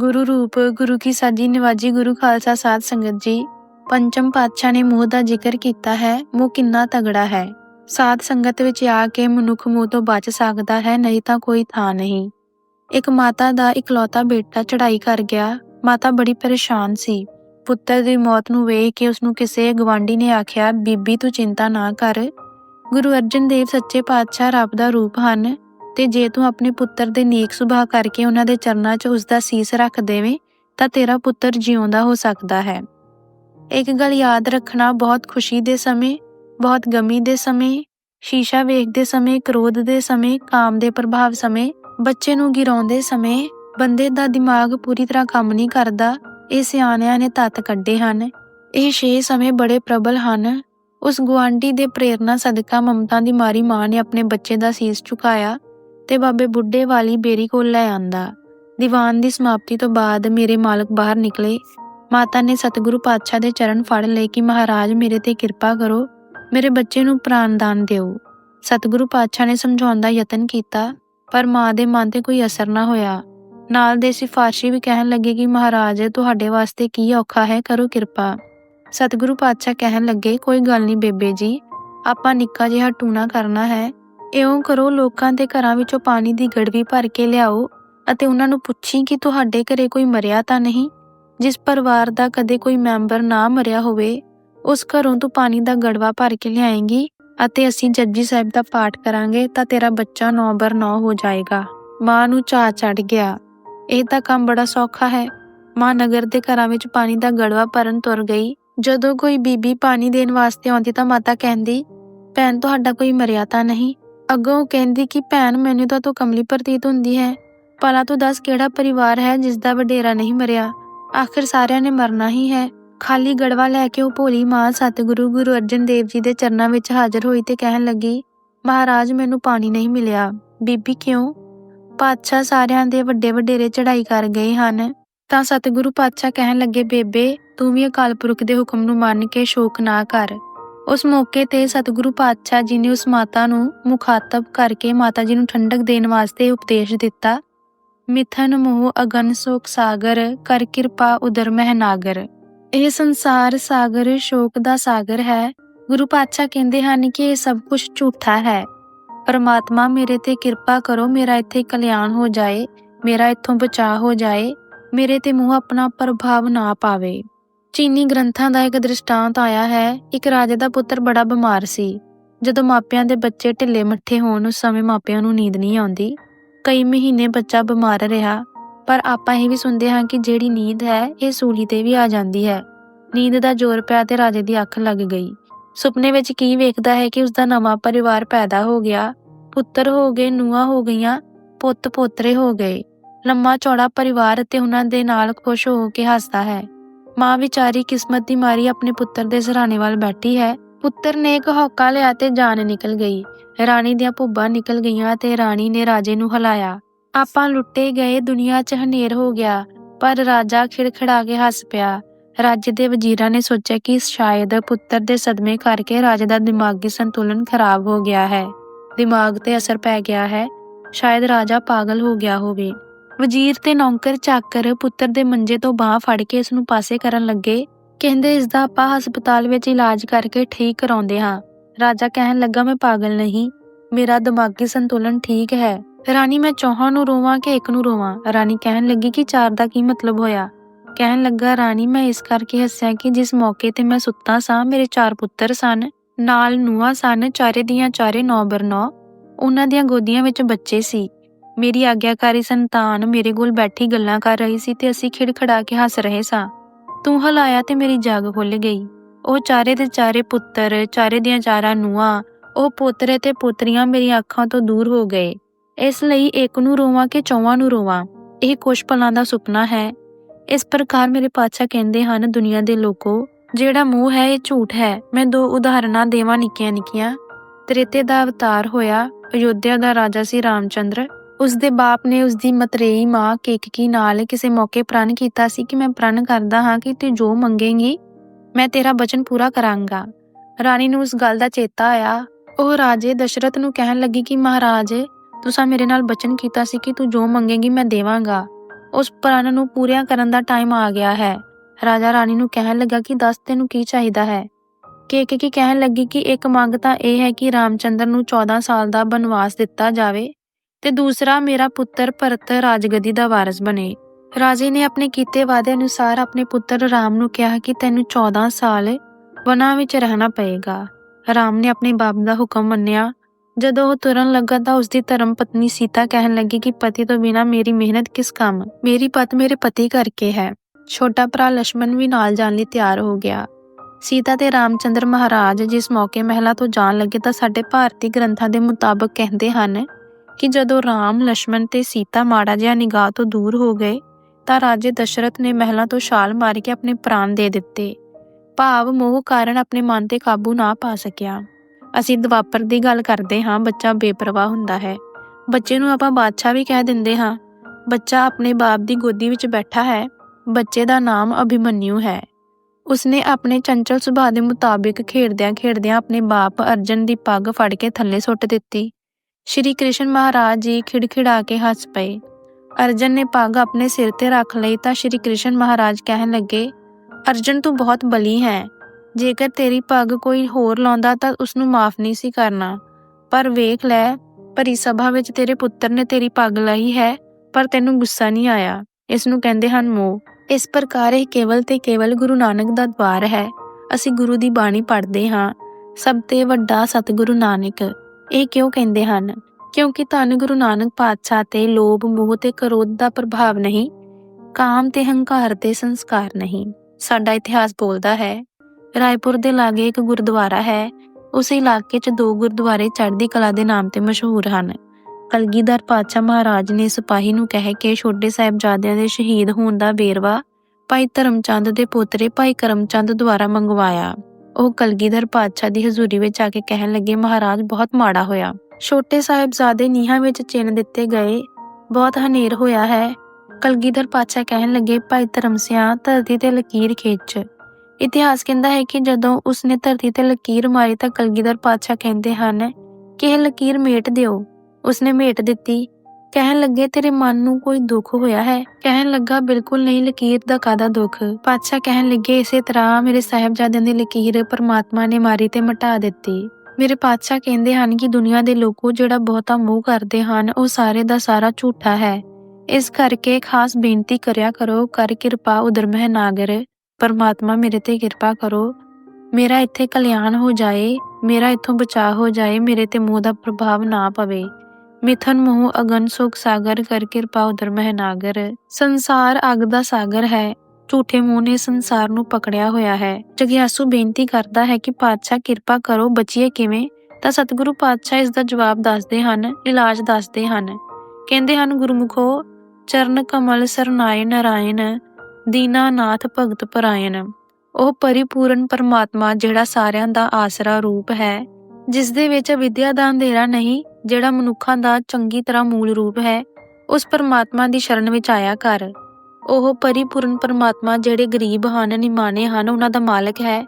ਗੁਰੂ ਰੂਪ, ਗੁਰੂ ਕੀ ਸਾਜੀ ਨਿਵਾਜੀ ਗੁਰੂ ਖਾਲਸਾ ਸਾਧ ਸੰਗਤ ਜੀ, ਪੰਚਮ ਪਾਤਸ਼ਾਹ ਨੇ ਮੋਹ ਦਾ ਜ਼ਿਕਰ ਕੀਤਾ ਹੈ, ਮੋਹ ਕਿੰਨਾ ਤਗੜਾ ਹੈ। ਸਾਧ ਸੰਗਤ ਵਿੱਚ ਆ ਕੇ ਮਨੁੱਖ ਮੋਹ ਤੋਂ ਬਚ ਸਕਦਾ ਹੈ, ਨਹੀਂ ਤਾਂ ਕੋਈ ਥਾਂ ਨਹੀਂ। ਇੱਕ ਮਾਤਾ ਦਾ ਇਕਲੌਤਾ ਬੇਟਾ ਚੜਾਈ ਕਰ ਗਿਆ, ਮਾਤਾ ਬੜੀ ਪਰੇਸ਼ਾਨ ਸੀ। ਪੁੱਤਰ ਦੀ ਮੌਤ ਨੂੰ ਵੇਖ ਕੇ ਉਸ ਨੂੰ ਕਿਸੇ ਗਵਾਂਢੀ ਨੇ ਆਖਿਆ, ਬੀਬੀ, ਤੂੰ ਚਿੰਤਾ ਨਾ ਕਰ। ਗੁਰੂ ਅਰਜਨ ਦੇਵ ਸੱਚੇ ਪਾਤਸ਼ਾਹ ਰੱਬ ਦਾ ਰੂਪ ਹਨ। ਤੇ ਜੇ ਤੂੰ ਆਪਣੇ ਪੁੱਤਰ ਦੇ ਨੇਕ ਸੁਭਾਅ ਕਰਕੇ ਉਹਨਾਂ ਦੇ ਚਰਨਾਂ 'ਚ ਉਸ ਦਾ ਸੀਸ ਰੱਖ ਦੇਵੇਂ, ਤਾਂ ਤੇਰਾ ਪੁੱਤਰ ਜਿਉਂਦਾ ਹੋ ਸਕਦਾ ਹੈ। ਇੱਕ ਗੱਲ ਯਾਦ ਰੱਖਣਾ ਬਹੁਤ ਖੁਸ਼ੀ ਦੇ ਸਮੇਂ, ਬਹੁਤ ਗਮੀ ਦੇ ਸਮੇਂ, ਸ਼ੀਸ਼ਾ ਵੇਖਦੇ ਸਮੇਂ, ਕ੍ਰੋਧ ਦੇ ਸਮੇਂ, ਕਾਮ ਦੇ ਪ੍ਰਭਾਵ ਸਮੇਂ, ਬੱਚੇ ਨੂੰ ਗਿਰਾਉਂਦੇ ਸਮੇਂ, ਬੰਦੇ ਦਾ ਦਿਮਾਗ ਪੂਰੀ ਤਰ੍ਹਾਂ ਕੰਮ ਨਹੀਂ ਕਰਦਾ, ਇਹ ਸਿਆਣਿਆਂ ਨੇ ਤੱਤ ਕੱਢੇ ਹਨ। ਇਹ ਛੇ ਸਮੇਂ ਬੜੇ ਪ੍ਰਬਲ ਹਨ। ਉਸ ਗੁਆਂਢੀ ਦੇ ਪ੍ਰੇਰਣਾ ਸਦਕਾ ਮਮਤਾ ਦੀ ਮਾਰੀ ਮਾਂ ਨੇ ਆਪਣੇ ਬੱਚੇ ਦਾ ਸੀਸ ਝੁਕਾਇਆ। ਤੇ ਬਾਬੇ ਬੁੱਢੇ ਵਾਲੀ ਬੇਰੀ ਕੋਲ ਲੈ ਆਂਦਾ। ਦੀਵਾਨ ਦੀ ਸਮਾਪਤੀ ਤੋਂ ਬਾਅਦ ਮੇਰੇ ਮਾਲਕ ਬਾਹਰ ਨਿਕਲੇ। ਮਾਤਾ ਨੇ ਸਤਿਗੁਰੂ ਪਾਤਸ਼ਾਹ ਦੇ ਚਰਨ ਫੜ ਲਏ ਕਿ ਮਹਾਰਾਜ ਮੇਰੇ ਤੇ ਕਿਰਪਾ ਕਰੋ, ਮੇਰੇ ਬੱਚੇ ਨੂੰ ਪ੍ਰਾਨਦਾਨ ਦਿਓ। ਸਤਿਗੁਰੂ ਪਾਤਸ਼ਾਹ ਨੇ ਸਮਝਾਉਣ ਦਾ ਯਤਨ ਕੀਤਾ, ਪਰ ਮਾਂ ਦੇ ਮਨ ਤੇ ਕੋਈ ਅਸਰ ਨਾ ਹੋਇਆ। ਨਾਲ ਦੇ ਸਿਫਾਰਸ਼ੀ ਵੀ ਕਹਿਣ ਲੱਗੇ ਕਿ ਮਹਾਰਾਜ, ਤੁਹਾਡੇ ਵਾਸਤੇ ਕੀ ਔਖਾ ਹੈ, ਕਰੋ ਕਿਰਪਾ। ਸਤਿਗੁਰੂ ਪਾਤਸ਼ਾਹ ਕਹਿਣ ਲੱਗੇ, ਕੋਈ ਗੱਲ ਨਹੀਂ ਬੇਬੇ ਜੀ, ਆਪਾਂ ਨਿੱਕਾ ਜਿਹਾ ਟੂਣਾ ਕਰਨਾ ਹੈ ਇਉਂ ਕਰੋ, ਲੋਕਾਂ ਦੇ ਘਰਾਂ ਵਿੱਚੋਂ ਪਾਣੀ ਦੀ ਗੜਵੀ ਭਰ ਕੇ ਲਿਆਓ ਅਤੇ ਉਹਨਾਂ ਨੂੰ ਪੁੱਛੀ ਕਿ ਤੁਹਾਡੇ ਘਰੇ ਕੋਈ ਮਰਿਆ ਤਾਂ ਨਹੀਂ? ਜਿਸ ਪਰਿਵਾਰ ਦਾ ਕਦੇ ਕੋਈ ਮੈਂਬਰ ਨਾ ਮਰਿਆ ਹੋਵੇ, ਉਸ ਘਰੋਂ ਤੂੰ ਪਾਣੀ ਦਾ ਗੜਵਾ ਭਰ ਕੇ ਲਿਆਏਂਗੀ ਅਤੇ ਅਸੀਂ ਜੱਜੀ ਸਾਹਿਬ ਦਾ ਪਾਠ ਕਰਾਂਗੇ ਤਾਂ ਤੇਰਾ ਬੱਚਾ ਨੌ ਬਰ ਨੌ ਹੋ ਜਾਏਗਾ। ਮਾਂ ਨੂੰ ਚਾਅ ਚੜ ਗਿਆ। ਇਹ ਤਾਂ ਕੰਮ ਬੜਾ ਸੌਖਾ ਹੈ। ਮਾਂ ਨਗਰ ਦੇ ਘਰਾਂ ਵਿੱਚ ਪਾਣੀ ਦਾ ਗੜਵਾ ਭਰਨ ਤੁਰ ਗਈ। ਜਦੋਂ ਕੋਈ ਬੀਬੀ ਪਾਣੀ ਦੇਣ ਵਾਸਤੇ ਆਉਂਦੀ ਤਾਂ ਮਾਤਾ ਕਹਿੰਦੀ, ਭੈਣ, ਤੁਹਾਡਾ ਕੋਈ ਮਰਿਆ ਤਾਂ ਨਹੀਂ? ਅੱਗੋਂ ਉਹ ਕਹਿੰਦੀ ਕਿ ਭੈਣ ਮੈਨੂੰ ਤਾਂ ਤੂੰ ਕਮਲੀ ਪ੍ਰਤੀਤ ਹੁੰਦੀ ਹੈ। ਭਲਾ ਤੂੰ ਦੱਸ ਕਿਹੜਾ ਪਰਿਵਾਰ ਹੈ ਜਿਸ ਦਾ ਵਡੇਰਾ ਨਹੀਂ ਮਰਿਆ? ਆਖਿਰ ਸਾਰਿਆਂ ਨੇ ਮਰਨਾ ਹੀ ਹੈ। ਖਾਲੀ ਗੜਵਾ ਲੈ ਕੇ ਉਹ ਭੋਲੀ ਮਾਂ ਸਤਿਗੁਰੂ ਗੁਰੂ ਅਰਜਨ ਦੇਵ ਜੀ ਦੇ ਚਰਨਾਂ ਵਿੱਚ ਹਾਜ਼ਰ ਹੋਈ ਤੇ ਕਹਿਣ ਲੱਗੀ, ਮਹਾਰਾਜ, ਮੈਨੂੰ ਪਾਣੀ ਨਹੀਂ ਮਿਲਿਆ। ਬੀਬੀ ਕਿਉਂ? ਪਾਤਸ਼ਾਹ ਸਾਰਿਆਂ ਦੇ ਵੱਡੇ ਵਡੇਰੇ ਚੜਾਈ ਕਰ ਗਏ ਹਨ। ਤਾਂ ਸਤਿਗੁਰੂ ਪਾਤਸ਼ਾਹ ਕਹਿਣ ਲੱਗੇ, ਬੇਬੇ, ਤੂੰ ਵੀ ਅਕਾਲ ਪੁਰਖ ਦੇ ਹੁਕਮ ਨੂੰ ਮੰਨ ਕੇ ਸ਼ੋਕ ਨਾ ਕਰ। ਉਸ ਮੌਕੇ ਤੇ ਸਤਿਗੁਰੂ ਪਾਤਸ਼ਾਹ ਜੀ ਨੇ ਉਸ ਮਾਤਾ ਨੂੰ ਮੁਖਾਤਬ ਕਰਕੇ ਮਾਤਾ ਜੀ ਨੂੰ ਠੰਡਕ ਦੇਣ ਵਾਸਤੇ ਉਪਦੇਸ਼ ਦਿੱਤਾ। ਮਿਥਨ ਮੋਹ ਅਗਨ ਸੋਕ ਸਾਗਰ, ਕਰ ਕਿਰਪਾ ਉਦਰ ਮਹਿ ਨਾਗਰ। ਇਹ ਸੰਸਾਰ ਸਾਗਰ, ਸ਼ੋਕ ਦਾ ਸਾਗਰ ਹੈ। ਗੁਰੂ ਪਾਤਸ਼ਾਹ ਕਹਿੰਦੇ ਹਨ ਕਿ ਇਹ ਸਭ ਕੁਝ ਝੂਠਾ ਹੈ। ਪਰਮਾਤਮਾ ਮੇਰੇ ਤੇ ਕਿਰਪਾ ਕਰੋ, ਮੇਰਾ ਇੱਥੇ ਕਲਿਆਣ ਹੋ ਜਾਏ, ਮੇਰਾ ਇੱਥੋਂ ਬਚਾਅ ਹੋ ਜਾਏ, ਮੇਰੇ ਤੇ ਮੂੰਹ ਆਪਣਾ ਪ੍ਰਭਾਵ ਨਾ ਪਾਵੇ। ਚੀਨੀ ਗ੍ਰੰਥਾਂ ਦਾ ਇੱਕ ਦ੍ਰਿਸ਼ਟਾਂਤ ਆਇਆ ਹੈ, ਇੱਕ ਰਾਜੇ ਦਾ ਪੁੱਤਰ ਬੜਾ ਬਿਮਾਰ ਸੀ। ਜਦੋਂ ਮਾਪਿਆਂ ਦੇ ਬੱਚੇ ਢਿੱਲੇ ਮੱਠੇ ਹੋਣ, ਉਸ ਸਮੇਂ ਮਾਪਿਆਂ ਨੂੰ ਨੀਂਦ ਨਹੀਂ ਆਉਂਦੀ। ਕਈ ਮਹੀਨੇ ਬੱਚਾ ਬਿਮਾਰ ਰਿਹਾ, ਪਰ ਆਪਾਂ ਇਹ ਵੀ ਸੁਣਦੇ ਹਾਂ ਕਿ ਜਿਹੜੀ ਨੀਂਦ ਹੈ, ਇਹ ਸੂਲੀ ਤੇ ਵੀ ਆ ਜਾਂਦੀ ਹੈ। ਨੀਂਦ ਦਾ ਜ਼ੋਰ ਪਿਆ ਤੇ ਰਾਜੇ ਦੀ ਅੱਖ ਲੱਗ ਗਈ। ਸੁਪਨੇ ਵਿੱਚ ਕੀ ਵੇਖਦਾ ਹੈ ਕਿ ਉਸ ਦਾ ਨਵਾਂ ਪਰਿਵਾਰ ਪੈਦਾ ਹੋ ਗਿਆ। ਪੁੱਤਰ ਹੋ ਗਏ, ਨੂੰਹਾਂ ਹੋ ਗਈਆਂ ਪੁੱਤ ਪੋਤਰੇ ਹੋ ਗਏ। ਲੰਮਾ ਚੌੜਾ ਪਰਿਵਾਰ ਤੇ ਉਹਨਾਂ ਦੇ ਨਾਲ ਖੁਸ਼ ਹੋ ਕੇ ਹੱਸਦਾ ਹੈ। ਮਾਂ ਵਿਚਾਰੀ ਕਿਸਮਤ ਦੀ ਮਾਰੀ ਆਪਣੇ ਪੁੱਤਰ ਦੇ ਸਰਾਣੇ ਵੱਲ ਬੈਠੀ ਹੈ। ਪੁੱਤਰ ਨੇ ਇੱਕ ਹੌਕਾ ਲਿਆ ਤੇ ਜਾਨ ਨਿਕਲ ਗਈ। ਰਾਣੀ ਦੀਆਂ ਭੁੱਬਾਂ ਨਿਕਲ ਗਈਆਂ ਤੇ ਰਾਣੀ ਨੇ ਰਾਜੇ ਨੂੰ ਹਲਾਇਆ। ਆਪਾਂ ਲੁੱਟੇ ਗਏ, ਦੁਨੀਆ 'ਚ ਹਨੇਰ ਹੋ ਗਿਆ, ਪਰ ਰਾਜਾ ਖਿੜਖੜਾ ਕੇ ਹੱਸ ਪਿਆ। ਰਾਜੇ ਦੇ ਵਜ਼ੀਰਾਂ ਨੇ ਸੋਚਿਆ ਕਿ ਸ਼ਾਇਦ ਪੁੱਤਰ ਦੇ ਸਦਮੇ ਕਰਕੇ ਰਾਜੇ ਦਾ ਦਿਮਾਗੀ ਸੰਤੁਲਨ ਖਰਾਬ ਹੋ ਗਿਆ ਹੈ। ਦਿਮਾਗ ਤੇ ਅਸਰ ਪੈ ਗਿਆ ਹੈ। ਸ਼ਾਇਦ ਰਾਜਾ ਪਾਗਲ ਹੋ ਗਿਆ ਹੋਵੇ। ਵਜ਼ੀਰ ਤੇ ਨੌਕਰ ਚਾਕਰ ਪੁੱਤਰ ਦੇ ਮੰਜੇ ਤੋਂ ਬਾਹ ਫੜ ਕੇ ਇਸ ਨੂੰ ਪਾਸੇ ਕਰਨ ਲੱਗੇ। ਕਹਿੰਦੇ ਇਸ ਦਾ ਆਪਾਂ ਹਸਪਤਾਲ ਵਿੱਚ ਇਲਾਜ ਕਰਕੇ ਠੀਕ ਕਰਾਉਂਦੇ ਹਾਂ। ਰਾਜਾ ਕਹਿਣ ਲੱਗਾ, ਮੈਂ ਪਾਗਲ ਨਹੀਂ। ਮੇਰਾ ਦਿਮਾਗੀ ਸੰਤੁਲਨ ਠੀਕ ਹੈ। ਰਾਣੀ, ਮੈਂ ਚੌਹਾਂ ਨੂੰ ਰੋਵਾਂ ਕਿ ਇੱਕ ਨੂੰ ਰੋਵਾਂ? ਰਾਣੀ ਕਹਿਣ ਲੱਗੀ ਕਿ ਚਾਰ ਦਾ ਕੀ ਮਤਲਬ ਹੋਇਆ? ਕਹਿਣ ਲੱਗਾ, ਰਾਣੀ, ਮੈਂ ਇਸ ਕਰਕੇ ਹੱਸਿਆ ਕਿ ਜਿਸ ਮੌਕੇ ਤੇ ਮੈਂ ਸੁੱਤਾ ਸਾਂ, ਮੇਰੇ ਚਾਰ ਪੁੱਤਰ ਸਨ। ਨਾਲ ਨੂੰਹਾਂ ਸਨ, ਚਾਰੇ ਦੀਆਂ ਚਾਰੇ ਨੌ ਬਰ ਨੌ। ਉਹਨਾਂ ਦੀਆਂ ਗੋਦੀਆਂ ਵਿੱਚ ਬੱਚੇ ਸੀ। ਮੇਰੀ ਆਗਿਆਕਾਰੀ ਸੰਤਾਨ ਮੇਰੇ ਕੋਲ ਬੈਠੀ ਗੱਲਾਂ ਕਰ ਰਹੀ ਸੀ ਤੇ ਅਸੀਂ ਖਿੜਖੜਾ ਕੇ ਹੱਸ ਰਹੇ ਸਾਂ। ਤੂੰ ਹਲਾਇਆ ਤੇ ਮੇਰੀ ਜਾਗ ਖੁੱਲ ਗਈ। ਉਹ ਚਾਰੇ ਦੇ ਚਾਰੇ ਪੁੱਤਰ, ਚਾਰੇ ਦੀਆਂ ਚਾਰਾਂ ਨੂੰਹਾਂ, ਉਹ ਪੋਤਰੇ ਤੇ ਪੋਤਰੀਆਂ ਮੇਰੀਆਂ ਅੱਖਾਂ ਤੋਂ ਦੂਰ ਹੋ ਗਏ। ਇਸ ਲਈ ਇੱਕ ਨੂੰ ਰੋਵਾਂ ਕਿ ਚੌਵਾਂ ਨੂੰ ਰੋਵਾਂ? ਇਹ ਕੁਛ ਪਲਾਂ ਦਾ ਸੁਪਨਾ ਹੈ। ਇਸ ਪ੍ਰਕਾਰ ਮੇਰੇ ਪਾਤਸ਼ਾਹ ਕਹਿੰਦੇ ਹਨ, ਦੁਨੀਆ ਦੇ ਲੋਕੋ, ਜਿਹੜਾ ਮੂੰਹ ਹੈ, ਇਹ ਝੂਠ ਹੈ। ਮੈਂ ਦੋ ਉਦਾਹਰਨਾਂ ਦੇਵਾਂ ਨਿੱਕੀਆਂ ਨਿੱਕੀਆਂ ਤ੍ਰੇਤੇ ਦਾ ਅਵਤਾਰ ਹੋਇਆ, ਅਯੋਧਿਆ ਦਾ ਰਾਜਾ ਸੀ ਰਾਮਚੰਦਰ। ਉਸ ਦੇ ਬਾਪ ਨੇ ਉਸ ਦੀ ਮਤਰੇਈ ਮਾਂ ਕੇਕਕੀ ਨਾਲ ਕਿਸੇ ਮੌਕੇ ਪ੍ਰਣ ਕੀਤਾ ਸੀ ਕਿ ਮੈਂ ਪ੍ਰਣ ਕਰਦਾ ਹਾਂ ਕਿ ਤੂੰ ਜੋ ਮੰਗੇਂਗੀ, ਮੈਂ ਤੇਰਾ ਬਚਨ ਪੂਰਾ ਕਰਾਂਗਾ। ਰਾਣੀ ਨੂੰ ਉਸ ਗੱਲ ਦਾ ਚੇਤਾ ਆਇਆ। ਉਹ ਰਾਜੇ ਦਸ਼ਰਥ ਨੂੰ ਕਹਿਣ ਲੱਗੀ ਕਿ ਮਹਾਰਾਜ, ਤੁਸੀਂ ਮੇਰੇ ਨਾਲ ਬਚਨ ਕੀਤਾ ਸੀ ਕਿ ਤੂੰ ਜੋ ਮੰਗੇਂਗੀ ਮੈਂ ਦੇਵਾਂਗਾ। ਉਸ ਪ੍ਰਣ ਨੂੰ ਪੂਰੀਆਂ ਕਰਨ ਦਾ ਟਾਈਮ ਆ ਗਿਆ ਹੈ। ਰਾਜਾ ਰਾਣੀ ਨੂੰ ਕਹਿਣ ਲੱਗਾ ਕਿ ਦੱਸ ਤੈਨੂੰ ਕੀ ਚਾਹੀਦਾ ਹੈ? ਕੇਕ ਕਹਿਣ ਲੱਗੀ ਕਿ ਇੱਕ ਮੰਗ ਤਾਂ ਇਹ ਹੈ ਕਿ ਰਾਮਚੰਦਰ ਨੂੰ 14 ਸਾਲ ਦਾ ਬਨਵਾਸ ਦਿੱਤਾ ਜਾਵੇ। ਤੇ ਦੂਸਰਾ ਮੇਰਾ ਪੁੱਤਰ ਭਰਤ ਰਾਜਗਦੀ ਦਾ ਵਾਰਿਸ ਬਣੇ। ਰਾਜੇ ਨੇ ਆਪਣੇ ਕੀਤੇ ਵਾਅਦੇ ਅਨੁਸਾਰ ਆਪਣੇ ਪੁੱਤਰ ਰਾਮ ਨੂੰ ਕਿਹਾ ਕਿ ਤੈਨੂੰ 14 ਸਾਲ ਵਨਾਂ ਵਿੱਚ ਰਹਿਣਾ ਪਏਗਾ। ਰਾਮ ਨੇ ਆਪਣੇ ਬਾਪ ਦਾ ਹੁਕਮ ਮੰਨਿਆ। ਜਦੋਂ ਉਹ ਤੁਰਨ ਲੱਗਾ ਤਾਂ ਉਸਦੀ ਧਰਮ ਪਤਨੀ ਸੀਤਾ ਕਹਿਣ ਲੱਗੀ ਕਿ ਪਤੀ ਤੋਂ ਬਿਨਾ ਮੇਰੀ ਮਿਹਨਤ ਕਿਸ ਕੰਮ? ਮੇਰੀ ਪਤ ਮੇਰੇ ਪਤੀ ਕਰਕੇ ਹੈ। ਛੋਟਾ ਭਰਾ ਲక్ష్మణ ਵੀ ਨਾਲ ਜਾਣ ਲਈ ਤਿਆਰ ਹੋ ਗਿਆ। ਸੀਤਾ ਤੇ ਰਾਮਚੰਦਰ ਮਹਾਰਾਜ ਜਿਸ ਮੌਕੇ ਮਹਿਲਾ ਤੋਂ ਜਾਣ ਲੱਗੇ ਤਾਂ ਸਾਡੇ ਭਾਰਤੀ ਗ੍ਰੰਥਾਂ ਦੇ ਮੁਤਾਬਕ ਕਹਿੰਦੇ ਹਨ ਕਿ ਜਦੋਂ ਰਾਮ ਲక్ష్మణ ਤੇ ਸੀਤਾ ਮਾੜਾ ਜਿਹਾ ਨਿਗਾਹ ਤੋਂ ਦੂਰ ਹੋ ਗਏ, ਤਾਂ ਰਾਜੇ ਦਸ਼ਰਤ ਨੇ ਮਹਿਲਾਂ ਤੋਂ ਛਾਲ ਮਾਰ ਕੇ ਆਪਣੇ ਪ੍ਰਾਣ ਦੇ ਦਿੱਤੇ। ਭਾਵ ਮੋਹ ਕਾਰਨ ਆਪਣੇ ਮਨ ਤੇ ਕਾਬੂ ਨਾ ਪਾ ਸਕਿਆ। ਅਸੀਂ ਦਵਾਪਰ ਦੀ ਗੱਲ ਕਰਦੇ ਹਾਂ, ਬੱਚਾ ਬੇਪਰਵਾਹ ਹੁੰਦਾ ਹੈ। ਬੱਚੇ ਨੂੰ ਆਪਾਂ ਬਾਦਸ਼ਾਹ ਵੀ ਕਹਿ ਦਿੰਦੇ ਹਾਂ। ਬੱਚਾ ਆਪਣੇ ਬਾਪ ਦੀ ਗੋਦੀ ਵਿੱਚ ਬੈਠਾ ਹੈ। ਬੱਚੇ ਦਾ ਨਾਮ ਅਭਿਮਨਿਊ ਹੈ। ਉਸਨੇ ਆਪਣੇ ਚੰਚਲ ਸੁਭਾਅ ਦੇ ਮੁਤਾਬਿਕ ਖੇਡਦਿਆਂ ਖੇਡਦਿਆਂ ਆਪਣੇ ਬਾਪ ਅਰਜਨ ਦੀ ਪੱਗ ਫੜ ਕੇ ਥੱਲੇ ਸੁੱਟ ਦਿੱਤੀ। ਸ਼੍ਰੀ ਕ੍ਰਿਸ਼ਨ ਮਹਾਰਾਜ ਜੀ ਖਿੜਖਿੜਾ ਕੇ ਹੱਸ ਪਏ। ਅਰਜਨ ਨੇ ਪੱਗ ਆਪਣੇ ਸਿਰ ਤੇ ਰੱਖ ਲਈ ਤਾਂ ਸ਼੍ਰੀ ਕ੍ਰਿਸ਼ਨ ਮਹਾਰਾਜ ਕਹਿਣ ਲੱਗੇ, ਅਰਜਨ, ਤੂੰ ਬਹੁਤ ਬਲੀ ਹੈ। ਜੇਕਰ ਤੇਰੀ ਪੱਗ ਕੋਈ ਹੋਰ ਲਾਉਂਦਾ ਤਾਂ ਉਸ ਨੂੰ ਮਾਫ ਨਹੀਂ ਸੀ ਕਰਨਾ। ਪਰ ਵੇਖ ਲੈ, ਭਰੀ ਸਭਾ ਵਿੱਚ ਤੇਰੇ ਪੁੱਤਰ ਨੇ ਤੇਰੀ ਪੱਗ ਲਾਈ ਹੈ, ਪਰ ਤੈਨੂੰ ਗੁੱਸਾ ਨਹੀਂ ਆਇਆ। ਇਸ ਨੂੰ ਕਹਿੰਦੇ ਹਨ ਮੋਹ। ਇਸ ਪ੍ਰਕਾਰ ਇਹ ਕੇਵਲ ਤੇ ਕੇਵਲ ਗੁਰੂ ਨਾਨਕ ਦਾ ਦਵਾਰ ਹੈ। ਅਸੀਂ ਗੁਰੂ ਦੀ ਬਾਣੀ ਪੜ੍ਹਦੇ ਹਾਂ। ਸਭ ਤੇ ਵੱਡਾ ਸਤਿਗੁਰੂ ਨਾਨਕ। ਇਹ ਕਿਉਂ ਕਹਿੰਦੇ ਹਨ? ਕਿਉਂਕਿ ਧੰਨ ਗੁਰੂ ਨਾਨਕ ਪਾਤਸ਼ਾਹ ਤੇ ਲੋਭ, ਮੋਹ ਤੇ ਕਰੋਧ ਦਾ ਪ੍ਰਭਾਵ ਨਹੀਂ, ਕਾਮ ਤੇ ਹੰਕਾਰ ਤੇ ਸੰਸਕਾਰ ਨਹੀਂ। ਸਾਡਾ ਇਤਿਹਾਸ ਬੋਲਦਾ ਹੈ, ਰਾਏਪੁਰ ਦੇ ਲਾਗੇ ਇੱਕ ਗੁਰਦੁਆਰਾ ਹੈ, ਉਸ ਇਲਾਕੇ 'ਚ ਦੋ ਗੁਰਦੁਆਰੇ ਚੜ੍ਹਦੀ ਕਲਾ ਦੇ ਨਾਮ ਤੇ ਮਸ਼ਹੂਰ ਹਨ। ਕਲਗੀਧਰ ਪਾਤਸ਼ਾਹ ਮਹਾਰਾਜ ਨੇ ਸਿਪਾਹੀ ਨੂੰ ਕਹਿ ਕੇ ਛੋਟੇ ਸਾਹਿਬਜ਼ਾਦਿਆਂ ਦੇ ਸ਼ਹੀਦ ਹੋਣ ਦਾ ਵੇਰਵਾ ਭਾਈ ਧਰਮਚੰਦ ਦੇ ਪੋਤਰੇ ਭਾਈ ਕਰਮਚੰਦ ਦੁਆਰਾ ਮੰਗਵਾਇਆ। ਉਹ ਕਲਗੀਧਰ ਪਾਤਸ਼ਾਹ ਦੀ ਹਜ਼ੂਰੀ ਵਿੱਚ ਆ ਕੇ ਕਹਿਣ ਲੱਗੇ, ਮਹਾਰਾਜ, ਬਹੁਤ ਮਾੜਾ ਹੋਇਆ। ਛੋਟੇ ਸਾਹਿਬਜ਼ਾਦੇ ਨੀਹਾਂ ਵਿੱਚ ਚਿਣ ਦਿੱਤੇ ਗਏ। ਬਹੁਤ ਹਨੇਰ ਹੋਇਆ ਹੈ। ਕਲਗੀਧਰ ਪਾਤਸ਼ਾਹ ਕਹਿਣ ਲੱਗੇ, ਭਾਈ ਧਰਮ ਸਿਆ ਧਰਤੀ ਤੇ ਲਕੀਰ ਖਿੱਚ। ਇਤਿਹਾਸ ਕਹਿੰਦਾ ਹੈ ਕਿ ਜਦੋਂ ਉਸਨੇ ਧਰਤੀ ਤੇ ਲਕੀਰ ਮਾਰੀ ਤਾਂ ਕਲਗੀਧਰ ਪਾਤਸ਼ਾਹ ਕਹਿੰਦੇ ਹਨ ਕਿ ਇਹ ਲਕੀਰ ਮੇਟ ਦਿਓ। ਉਸਨੇ ਮੇਟ ਦਿੱਤੀ। ਕਹਿਣ ਲੱਗੇ, ਤੇਰੇ ਮਨ ਨੂੰ ਕੋਈ ਦੁੱਖ ਹੋਇਆ ਹੈ? ਕਹਿਣ ਲੱਗਾ, ਬਿਲਕੁਲ ਨਹੀਂ, ਲਕੀਰ ਦਾ ਕਾਦਾ ਦੁੱਖ? ਪਾਤਸ਼ਾਹ ਕਹਿਣ ਲੱਗੇ, ਇਸੇ ਤਰ੍ਹਾਂ ਮੇਰੇ ਸਾਹਿਬਜ਼ਾਦਿਆਂ ਦੀ ਲਕੀਰ ਪਰਮਾਤਮਾ ਨੇ ਮਾਰੀ ਤੇ ਮਿਟਾ ਦਿੱਤੀ। ਮੇਰੇ ਪਾਤਸ਼ਾਹ ਕਹਿੰਦੇ ਹਨ ਕਿ ਦੁਨੀਆ ਦੇ ਲੋਕੋ ਜਿਹੜਾ ਬਹੁਤਾ ਮੋਹ ਕਰਦੇ ਹਨ, ਉਹ ਸਾਰੇ ਦਾ ਸਾਰਾ ਝੂਠਾ ਹੈ। ਇਸ ਕਰਕੇ ਖਾਸ ਬੇਨਤੀ ਕਰਿਆ ਕਰੋ, ਕਰ ਕਿਰਪਾ ਉਦਰ ਮਹਿ ਨਾਗਰ ਪਰਮਾਤਮਾ ਮੇਰੇ ਤੇ ਕਿਰਪਾ ਕਰੋ। ਮੇਰਾ ਇੱਥੇ ਕਲਿਆਣ ਹੋ ਜਾਏ, ਮੇਰਾ ਇੱਥੋਂ ਬਚਾਅ ਹੋ ਜਾਏ, ਮੇਰੇ ਤੇ ਮੂੰਹ ਦਾ ਪ੍ਰਭਾਵ ਨਾ ਪਵੇ। ਮਿਥਨ ਮੋਹ ਅਗਨ ਸੁਖ ਸਾਗਰ ਕਰ ਕਿਰਪਾ ਉਦਰ ਮਹਿ ਨਾਗਰ ਸੰਸਾਰ ਅਗ ਦਾ ਸਾਗਰ ਹੈ, ਝੂਠੇ ਮੂੰਹ ਨੇ ਸੰਸਾਰ ਨੂੰ ਪਕੜਿਆ ਹੋਇਆ ਹੈ। ਜਗਿਆਸੂ ਬੇਨਤੀ ਕਰਦਾ ਹੈ ਕਿ ਪਾਤਸ਼ਾਹ ਕਿਰਪਾ ਕਰੋ, ਬਚੀਏ ਕਿਵੇਂ? ਤਾਂ ਸਤਿਗੁਰੂ ਪਾਤਸ਼ਾਹ ਇਸ ਦਾ ਜਵਾਬ ਦੱਸਦੇ ਹਨ, ਇਲਾਜ ਦੱਸਦੇ ਹਨ। ਕਹਿੰਦੇ ਹਨ, ਗੁਰਮੁਖੋ, ਚਰਨ ਕਮਲ ਸਰਨਾਏ ਨਰਾਇਣ ਦੀਨਾਨਾਥ ਭਗਤ ਪਰਾਇਣ। ਉਹ ਪਰਿਪੂਰਨ ਪਰਮਾਤਮਾ ਜਿਹੜਾ ਸਾਰਿਆਂ ਦਾ ਆਸਰਾ ਰੂਪ ਹੈ ਜਿਸ ਦੇ ਵਿੱਚ ਵਿਦਿਆ ਦਾ ਅੰਧੇਰਾ ਨਹੀਂ ਜਿਹੜਾ ਮਨੁੱਖਾਂ ਦਾ ਚੰਗੀ ਤਰ੍ਹਾਂ ਮੂਲ ਰੂਪ ਹੈ, ਉਸ ਪਰਮਾਤਮਾ ਦੀ ਸ਼ਰਨ ਵਿੱਚ ਆਇਆ ਕਰ। ਉਹ ਪਰਿਪੂਰਨ ਪਰਮਾਤਮਾ ਜਿਹੜੇ ਗਰੀਬ ਹਨ, ਨਿਮਾਣੇ ਹਨ, ਉਹਨਾਂ ਦਾ ਮਾਲਕ ਹੈ।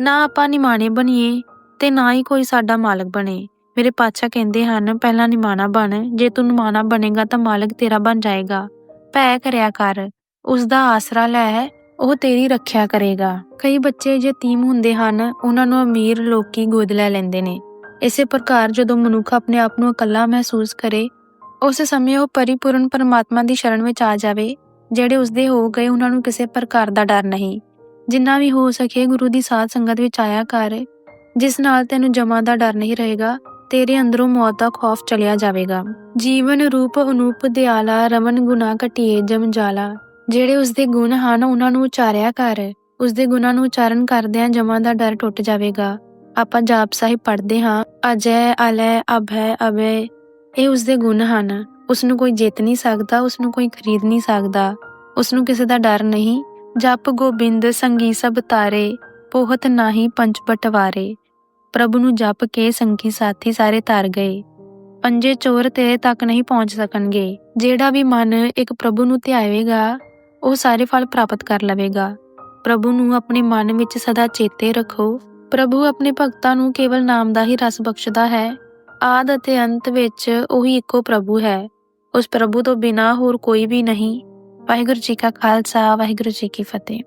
ਨਾ ਆਪਾਂ ਨਿਮਾਣੇ ਬਣੀਏ ਤੇ ਨਾ ਹੀ ਕੋਈ ਸਾਡਾ ਮਾਲਕ ਬਣੇ। ਮੇਰੇ ਪਾਤਸ਼ਾਹ ਕਹਿੰਦੇ ਹਨ, ਪਹਿਲਾਂ ਨਿਮਾਣਾ ਬਣ, ਜੇ ਤੂੰ ਨਿਮਾਣਾ ਬਣੇਗਾ ਤਾਂ ਮਾਲਕ ਤੇਰਾ ਬਣ ਜਾਏਗਾ। ਭੈ ਕਰਿਆ ਕਰ ਉਸ ਦਾ ਆਸਰਾ ਲੈ, ਉਹ ਤੇਰੀ ਰੱਖਿਆ ਕਰੇਗਾ। ਕਈ ਬੱਚੇ ਯਤੀਮ ਹੁੰਦੇ ਹਨ, ਉਹਨਾਂ ਨੂੰ ਅਮੀਰ ਲੋਕੀ ਗੋਦ ਲੈ ਲੈਂਦੇ ਨੇ। ਇਸੇ ਪ੍ਰਕਾਰ ਜਦੋਂ ਮਨੁੱਖ ਆਪਣੇ ਆਪ ਨੂੰ ਇਕੱਲਾ ਮਹਿਸੂਸ ਕਰੇ, ਉਸ ਸਮੇਂ ਉਹ ਪਰਿਪੂਰਨ ਪਰਮਾਤਮਾ ਦੀ ਸ਼ਰਨ ਵਿੱਚ ਆ ਜਾਵੇ, ਜਿਹੜੇ ਉਸਦੇ ਹੋ ਗਏ ਉਹਨਾਂ ਨੂੰ ਕਿਸੇ ਪ੍ਰਕਾਰ ਦਾ ਡਰ ਨਹੀਂ। ਜਿੰਨਾ ਵੀ ਹੋ ਸਕੇ ਗੁਰੂ ਦੀ ਸਾਧ ਸੰਗਤ ਵਿੱਚ ਆਇਆ ਕਰ, ਜਿਸ ਨਾਲ ਤੈਨੂੰ ਜਮਾ ਦਾ ਡਰ ਨਹੀਂ ਰਹੇਗਾ, ਤੇਰੇ ਅੰਦਰੋਂ ਮੌਤ ਦਾ ਖੌਫ ਚਲਿਆ ਜਾਵੇਗਾ। ਜੀਵਨ ਰੂਪ ਅਨੂਪ ਦਿਆਲਾ ਰਮਨ ਗੁਨਾ ਘਟਿਏ ਜਮ ਜਾਲਾ। ਜਿਹੜੇ ਉਸਦੇ ਗੁਣ ਹਨ, ਉਹਨਾਂ ਨੂੰ ਉਚਾਰਿਆ ਕਰ, ਉਸਦੇ ਗੁਣਾਂ ਨੂੰ ਉਚਾਰਨ ਕਰਦਿਆਂ ਜਮਾਂ ਦਾ ਡਰ ਟੁੱਟ ਜਾਵੇਗਾ। ਆਪਾਂ ਜਾਪ ਸਾਹਿਬ ਪੜ੍ਹਦੇ ਹਾਂ, ਅਜੈ, ਅਲੈ, ਅਭੈ ਅਬੈ ਇਹ ਉਸਦੇ ਗੁਣ ਹਨ। ਉਸ ਨੂੰ ਕੋਈ ਜਿੱਤ ਨਹੀਂ ਸਕਦਾ ਉਸ ਨੂੰ ਕੋਈ ਖਰੀਦ ਨਹੀਂ ਸਕਦਾ। ਉਸ ਨੂੰ ਕਿਸੇ ਦਾ ਡਰ ਨਹੀਂ। ਜਪ ਗੋਬਿੰਦ ਸੰਗੀ ਸਭ ਤਾਰੇ, ਪੋਹਤ ਨਾਹੀ ਪੰਜ ਬਟਵਾਰੇ। ਪ੍ਰਭੂ ਨੂੰ ਜਪ ਕੇ ਸੰਗੀ ਸਾਥੀ ਸਾਰੇ ਤਰ ਗਏ। ਪੰਜੇ ਚੋਰ ਤੇਰੇ ਤੱਕ ਨਹੀਂ ਪਹੁੰਚ ਸਕਣਗੇ। ਜਿਹੜਾ ਵੀ ਮਨ ਇੱਕ ਪ੍ਰਭੂ ਨੂੰ ਧਿਆਵੇਗਾ, ਉਹ ਸਾਰੇ ਫਲ ਪ੍ਰਾਪਤ ਕਰ ਲਵੇਗਾ। ਪ੍ਰਭੂ ਨੂੰ ਆਪਣੇ ਮਨ ਵਿੱਚ ਸਦਾ ਚੇਤੇ ਰੱਖੋ। ਪ੍ਰਭੂ ਆਪਣੇ ਭਗਤਾਂ ਨੂੰ ਕੇਵਲ ਨਾਮ ਦਾ ਹੀ ਰਸ ਬਖਸ਼ਦਾ ਹੈ। ਆਦ ਅਤੇ ਅੰਤ ਵਿੱਚ ਉਹੀ ਇੱਕੋ ਪ੍ਰਭੂ ਹੈ। ਉਸ ਪ੍ਰਭੂ ਤੋਂ ਬਿਨਾ ਹੋਰ ਕੋਈ ਵੀ ਨਹੀਂ। ਵਾਹਿਗੁਰੂ ਜੀ ਕਾ ਖਾਲਸਾ, ਵਾਹਿਗੁਰੂ ਜੀ ਕੀ ਫਤਿਹ।